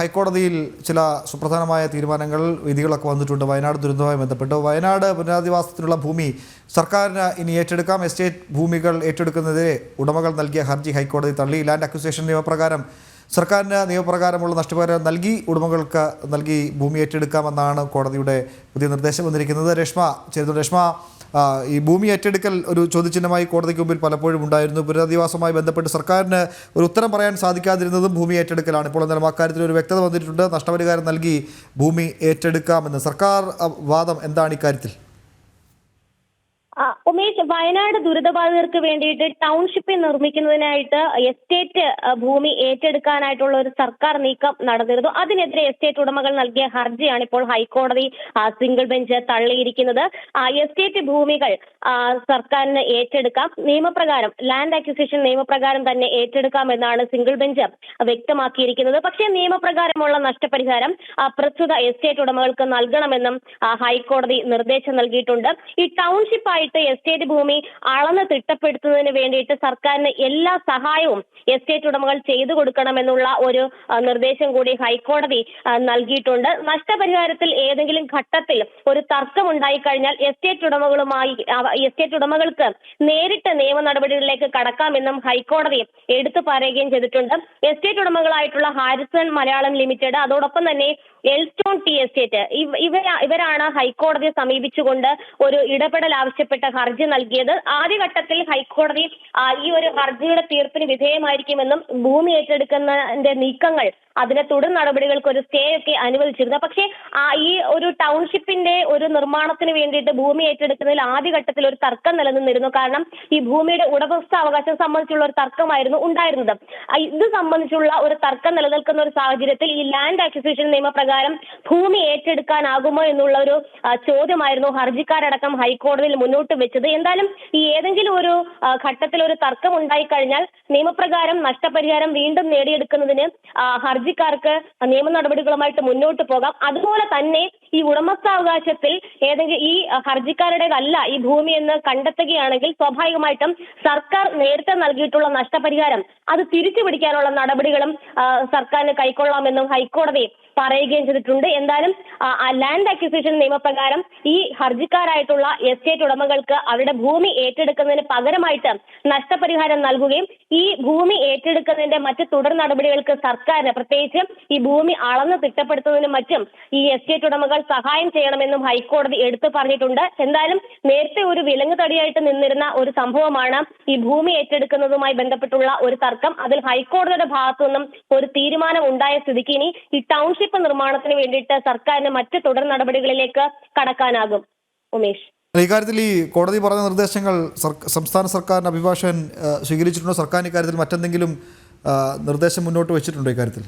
ഹൈക്കോടതിയിൽ ചില സുപ്രധാനമായ തീരുമാനങ്ങൾ വിധികളൊക്കെ വന്നിട്ടുണ്ട്. വയനാട് ദുരന്തവുമായി ബന്ധപ്പെട്ട് വയനാട് പുനരധിവാസത്തിനുള്ള ഭൂമി സർക്കാരിന് ഇനി ഏറ്റെടുക്കാം. എസ്റ്റേറ്റ് ഭൂമികൾ ഏറ്റെടുക്കുന്നതിനെ ഉടമകൾ നൽകിയ ഹർജി ഹൈക്കോടതി തള്ളി. ലാൻഡ് അക്വിസേഷൻ നിയമപ്രകാരം സർക്കാരിന് നിയമപ്രകാരമുള്ള നഷ്ടപരിഹാരം നൽകി ഉടമകൾക്ക് നൽകി ഭൂമി ഏറ്റെടുക്കാമെന്നാണ് കോടതിയുടെ പുതിയ നിർദ്ദേശം വന്നിരിക്കുന്നത്. രേഷ്മ ചേരുന്നു രേഷ്മ ഈ ഭൂമി ഏറ്റെടുക്കൽ ഒരു ചോദ്യചിഹ്നമായി കോടതിക്ക് മുമ്പിൽ പലപ്പോഴും ഉണ്ടായിരുന്നു. പുനരധിവാസവുമായി ബന്ധപ്പെട്ട് സർക്കാരിന് ഒരു ഉത്തരം പറയാൻ സാധിക്കാതിരുന്നതും ഭൂമി ഏറ്റെടുക്കലാണ്. ഇപ്പോൾ എന്നാലും അക്കാര്യത്തിൽ ഒരു വ്യക്തത വന്നിട്ടുണ്ട്. നഷ്ടപരിഹാരം നൽകി ഭൂമി ഏറ്റെടുക്കാമെന്ന്. സർക്കാർ വാദം എന്താണ് ഇക്കാര്യത്തിൽ? ഉമേഷ് വയനാട് ദുരിതബാധിതർക്ക് വേണ്ടിയിട്ട് ടൗൺഷിപ്പ് നിർമ്മിക്കുന്നതിനായിട്ട് എസ്റ്റേറ്റ് ഭൂമി ഏറ്റെടുക്കാനായിട്ടുള്ള ഒരു സർക്കാർ നീക്കം നടന്നിരുന്നു. അതിനെതിരെ എസ്റ്റേറ്റ് ഉടമകൾ നൽകിയ ഹർജിയാണ് ഇപ്പോൾ ഹൈക്കോടതി സിംഗിൾ ബെഞ്ച് തള്ളിയിരിക്കുന്നത്. എസ്റ്റേറ്റ് ഭൂമികൾ സർക്കാരിന് ഏറ്റെടുക്കാം. നിയമപ്രകാരം ലാൻഡ് അക്വിസിഷൻ നിയമപ്രകാരം തന്നെ ഏറ്റെടുക്കാം എന്നാണ് സിംഗിൾ ബെഞ്ച് വ്യക്തമാക്കിയിരിക്കുന്നത്. പക്ഷേ നിയമപ്രകാരമുള്ള നഷ്ടപരിഹാരം പ്രസ്തുത എസ്റ്റേറ്റ് ഉടമകൾക്ക് നൽകണമെന്നും ഹൈക്കോടതി നിർദ്ദേശം നൽകിയിട്ടുണ്ട്. ഈ ടൗൺഷിപ്പ് ആയിട്ട് എസ്റ്റേറ്റ് ഭൂമി അളന്ന് തിട്ടപ്പെടുത്തുന്നതിന് വേണ്ടിയിട്ട് സർക്കാരിന് എല്ലാ സഹായവും എസ്റ്റേറ്റ് ഉടമകൾ ചെയ്തു കൊടുക്കണമെന്നുള്ള ഒരു നിർദ്ദേശം കൂടി ഹൈക്കോടതി നൽകിയിട്ടുണ്ട്. നഷ്ടപരിഹാരത്തിൽ ഏതെങ്കിലും ഘട്ടത്തിൽ ഒരു തർക്കം ഉണ്ടായിക്കഴിഞ്ഞാൽ എസ്റ്റേറ്റ് ഉടമകളുമായി എസ്റ്റേറ്റ് ഉടമകൾക്ക് നേരിട്ട് നിയമ നടപടികളിലേക്ക് കടക്കാമെന്നും ഹൈക്കോടതി എടുത്തു പറയുകയും ചെയ്തിട്ടുണ്ട്. എസ്റ്റേറ്റ് ഉടമകളായിട്ടുള്ള ഹാരിസൺ മലയാളം ലിമിറ്റഡ് അതോടൊപ്പം തന്നെ എൽസ്റ്റോൺ ടി എസ്റ്റേറ്റ് ഇവ- ഇവരാ- ഇവരാണ് ഹൈക്കോടതിയെ സമീപിച്ചുകൊണ്ട് ഒരു ഇടപെടൽ ആവശ്യപ്പെട്ട ഹർജി നൽകിയത്. ആദ്യഘട്ടത്തിൽ ഹൈക്കോടതി ഈ ഒരു ഹർജിയുടെ തീർപ്പിന് വിധേയമായിരിക്കുമെന്നും ഭൂമി ഏറ്റെടുക്കുന്നതിന്റെ നീക്കങ്ങൾ അതിനെ തുടർ നടപടികൾക്ക് ഒരു സ്റ്റേ ഒക്കെ അനുവദിച്ചിരുന്നു. പക്ഷേ ഈ ഒരു ടൗൺഷിപ്പിന്റെ ഒരു നിർമ്മാണത്തിന് വേണ്ടിയിട്ട് ഭൂമി ഏറ്റെടുക്കുന്നതിൽ ആദ്യഘട്ടത്തിൽ ഒരു തർക്കം നിലനിന്നിരുന്നു. കാരണം ഈ ഭൂമിയുടെ ഉടമസ്ഥാവകാശം സംബന്ധിച്ചുള്ള ഒരു തർക്കമായിരുന്നു ഉണ്ടായിരുന്നത്. ഇത് സംബന്ധിച്ചുള്ള ഒരു തർക്കം നിലനിൽക്കുന്ന ഒരു സാഹചര്യത്തിൽ ഈ ലാൻഡ് അക്വിസിഷൻ നിയമപ്രകാരം ഭൂമി ഏറ്റെടുക്കാനാകുമോ എന്നുള്ള ഒരു ചോദ്യമായിരുന്നു ഹർജിക്കാരടക്കം ഹൈക്കോടതിയിൽ മുന്നോട്ട് വെച്ചത്. എന്തായാലും ഈ ഏതെങ്കിലും ഒരു ഘട്ടത്തിൽ ഒരു തർക്കം ഉണ്ടായിക്കഴിഞ്ഞാൽ നിയമപ്രകാരം നഷ്ടപരിഹാരം വീണ്ടും നേടിയെടുക്കുന്നതിന് ഹർജിക്കാർക്ക് നിയമ നടപടികളുമായിട്ട് മുന്നോട്ട് പോകാം. അതുപോലെ തന്നെ ഈ ഉടമസ്ഥാവകാശത്തിൽ ഏതെങ്കിലും ഈ ഹർജിക്കാരുടേതല്ല ഈ ഭൂമി എന്ന് കണ്ടെത്തുകയാണെങ്കിൽ സ്വാഭാവികമായിട്ടും സർക്കാർ നേരത്തെ നൽകിയിട്ടുള്ള നഷ്ടപരിഹാരം അത് തിരിച്ചു പിടിക്കാനുള്ള നടപടികളും സർക്കാരിന് കൈക്കൊള്ളാമെന്നും ഹൈക്കോടതി പറയുകയും ചെയ്തിട്ടുണ്ട്. എന്തായാലും ലാൻഡ് അക്വിസിഷൻ നിയമപ്രകാരം ഈ ഹർജിക്കാരായിട്ടുള്ള എസ്റ്റേറ്റ് ഉടമകൾക്ക് അവരുടെ ഭൂമി ഏറ്റെടുക്കുന്നതിന് പകരമായിട്ട് നഷ്ടപരിഹാരം നൽകുകയും ഈ ഭൂമി ഏറ്റെടുക്കുന്നതിന്റെ മറ്റ് തുടർ നടപടികൾക്ക് സർക്കാരിന് പ്രത്യേകിച്ച് ഈ ഭൂമി അളന്ന് തിട്ടപ്പെടുത്തുന്നതിനും മറ്റും ഈ എസ്റ്റേറ്റ് ഉടമകൾ സഹായം ചെയ്യണമെന്നും ഹൈക്കോടതി എടുത്തു പറഞ്ഞിട്ടുണ്ട്. എന്തായാലും നേരത്തെ ഒരു വിലങ്ങ് തടിയായിട്ട് നിന്നിരുന്ന ഒരു സംഭവമാണ് ഈ ഭൂമി ഏറ്റെടുക്കുന്നതുമായി ബന്ധപ്പെട്ടുള്ള ഒരു തർക്കം. അതിൽ ഹൈക്കോടതിയുടെ ഭാഗത്തു നിന്നും ഒരു തീരുമാനം ഉണ്ടായ സ്ഥിതിക്ക് ഇനി ഈ ടൗൺഷിപ്പ് നിർമ്മാണത്തിന് വേണ്ടിയിട്ട് സർക്കാരിന് മറ്റ് തുടർ നടപടികളിലേക്ക് കടക്കാനാകും. ഉമേഷ്. ഇക്കാര്യത്തിൽ ഈ കോടതി പറഞ്ഞ നിർദ്ദേശങ്ങൾ സംസ്ഥാന സർക്കാരിന്റെ അഭിഭാഷകൻ സ്വീകരിച്ചിട്ടുണ്ടോ? സർക്കാരിന്റെ ഇക്കാര്യത്തിൽ മറ്റെന്തെങ്കിലും നിർദ്ദേശം മുന്നോട്ട് വെച്ചിട്ടുണ്ടോ ഇക്കാര്യത്തിൽ?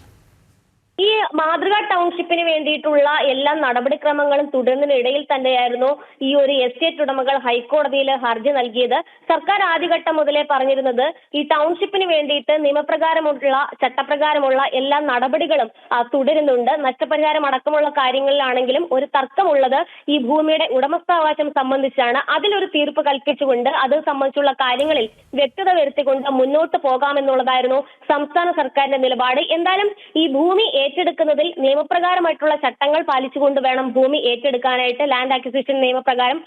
മാതൃകാ ടൗൺഷിപ്പിന് വേണ്ടിയിട്ടുള്ള എല്ലാ നടപടിക്രമങ്ങളും തുടരുന്നതിനിടയിൽ തന്നെയായിരുന്നു ഈ ഒരു എസ്റ്റേറ്റ് ഉടമകൾ ഹൈക്കോടതിയിൽ ഹർജി നൽകിയത്. സർക്കാർ ആദ്യഘട്ടം മുതലേ പറഞ്ഞിരുന്നത് ഈ ടൗൺഷിപ്പിന് വേണ്ടിയിട്ട് നിയമപ്രകാരമുള്ള ചട്ടപ്രകാരമുള്ള എല്ലാ നടപടികളും തുടരുന്നുണ്ട്. നഷ്ടപരിഹാരം അടക്കമുള്ള കാര്യങ്ങളിലാണെങ്കിലും ഒരു തർക്കമുള്ളത് ഈ ഭൂമിയുടെ ഉടമസ്ഥാവകാശം സംബന്ധിച്ചാണ്. അതിലൊരു തീർപ്പ് കൽപ്പിച്ചുകൊണ്ട് അത് സംബന്ധിച്ചുള്ള കാര്യങ്ങളിൽ വ്യക്തത വരുത്തിക്കൊണ്ട് മുന്നോട്ട് പോകാമെന്നുള്ളതായിരുന്നു സംസ്ഥാന സർക്കാരിന്റെ നിലപാട്. എന്തായാലും ഈ ഭൂമി ഏറ്റെടുക്കുന്നതിൽ നിയമപ്രകാരമായിട്ടുള്ള ചട്ടങ്ങൾ പാലിച്ചുകൊണ്ട് വേണം ഭൂമി ഏറ്റെടുക്കാനായിട്ട് ലാൻഡ് അക്വിസിഷൻ നിയമപ്രകാരം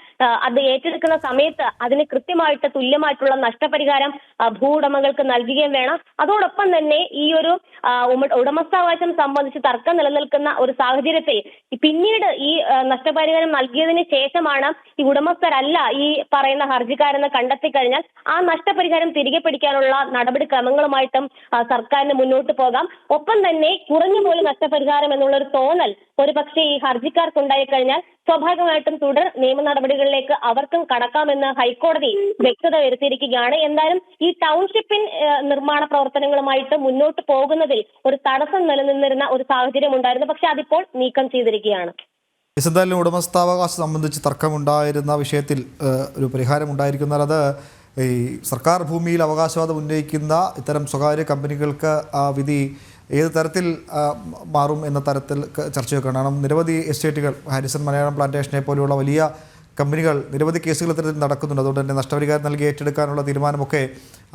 അത് ഏറ്റെടുക്കുന്ന സമയത്ത് അതിന് കൃത്യമായിട്ട് തുല്യമായിട്ടുള്ള നഷ്ടപരിഹാരം ഭൂ ഉടമകൾക്ക് നൽകുകയും വേണം. അതോടൊപ്പം തന്നെ ഈ ഒരു ഉടമസ്ഥാവകാശം സംബന്ധിച്ച് തർക്കം നിലനിൽക്കുന്ന ഒരു സാഹചര്യത്തിൽ പിന്നീട് ഈ നഷ്ടപരിഹാരം നൽകിയതിന് ശേഷമാണ് ഈ ഉടമസ്ഥരല്ല ഈ പറയുന്ന ഹർജിക്കാരെന്ന് കണ്ടെത്തി കഴിഞ്ഞാൽ ആ നഷ്ടപരിഹാരം തിരികെ പിടിക്കാനുള്ള നടപടിക്രമങ്ങളുമായിട്ടും സർക്കാരിന് മുന്നോട്ട് പോകാം. ഒപ്പം തന്നെ കുറഞ്ഞു പോലും നഷ്ടപരിഹാരം എന്നുള്ള ഒരു തോന്നൽ ഒരു പക്ഷേ ഈ ഹർജിക്കാർക്ക് ഉണ്ടായി കഴിഞ്ഞാൽ സ്വാഭാവികമായിട്ടും തുടർ നിയമ നടപടികളിലേക്ക് അവർക്കും കടക്കാമെന്ന് ഹൈക്കോടതി വ്യക്തത വരുത്തിയിരിക്കുകയാണ്. എന്തായാലും ഈ ടൗൺഷിപ്പിൻ നിർമ്മാണ പ്രവർത്തനങ്ങളുമായിട്ട് മുന്നോട്ട് പോകുന്നതിൽ ഒരു തടസ്സം നിലനിന്നിരുന്ന ഒരു സാഹചര്യം ഉണ്ടായിരുന്നു. പക്ഷെ അതിപ്പോൾ നീക്കം ചെയ്തിരിക്കുകയാണ്. എന്തായാലും ഉടമസ്ഥാവകാശം സംബന്ധിച്ച് തർക്കമുണ്ടായിരുന്ന വിഷയത്തിൽ ഒരു പരിഹാരം ഉണ്ടായിരിക്കുന്ന അത് ഈ സർക്കാർ ഭൂമിയിൽ അവകാശവാദം ഉന്നയിക്കുന്ന ഇത്തരം സ്വകാര്യ കമ്പനികൾക്ക് ആ വിധി ഏത് തരത്തിൽ മാറും എന്ന തരത്തിൽ ചർച്ചയൊക്കെ കാരണം നിരവധി എസ്റ്റേറ്റുകൾ ഹാരിസൺ മലയാളം പ്ലാന്റേഷനെ പോലെയുള്ള വലിയ കമ്പനികൾ നിരവധി കേസുകൾ ഇത്തരത്തിൽ നടക്കുന്നുണ്ട്. അതുകൊണ്ട് തന്നെ നഷ്ടപരിഹാരം നൽകി ഏറ്റെടുക്കാനുള്ള തീരുമാനമൊക്കെ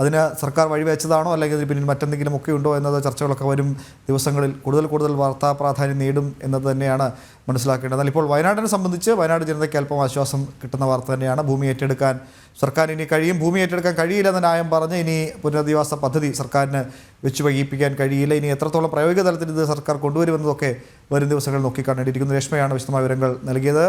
അതിന് സർക്കാർ വഴിവെച്ചതാണോ അല്ലെങ്കിൽ ഇതിന് പിന്നിൽ മറ്റെന്തെങ്കിലും ഒക്കെ ഉണ്ടോ എന്നത് ചർച്ചകളൊക്കെ വരും. ദിവസങ്ങളിൽ കൂടുതൽ കൂടുതൽ വാർത്താ പ്രാധാന്യം നേടും എന്നത് തന്നെയാണ് മനസ്സിലാക്കേണ്ടത്. എന്നാൽ ഇപ്പോൾ വയനാടിനെ സംബന്ധിച്ച് വയനാട് ജനതയ്ക്ക് അല്പം ആശ്വാസം കിട്ടുന്ന വാർത്ത തന്നെയാണ്. ഭൂമി ഏറ്റെടുക്കാൻ സർക്കാർ ഇനി കഴിയും. ഭൂമി ഏറ്റെടുക്കാൻ കഴിയില്ല എന്ന ന്യായം പറഞ്ഞ് ഇനി പുനരധിവാസ പദ്ധതി സർക്കാരിന് വെച്ച് വൈകിപ്പിക്കാൻ കഴിയില്ല. ഇനി എത്രത്തോളം പ്രായോഗിക തലത്തിൽ ഇത് സർക്കാർ കൊണ്ടുവരുമെന്നതൊക്കെ വരും ദിവസങ്ങളിൽ നോക്കിക്കാണേണ്ടിയിരിക്കുന്നു. രേഷ്മയാണ് വിശദമായ വിവരങ്ങൾ നൽകിയത്.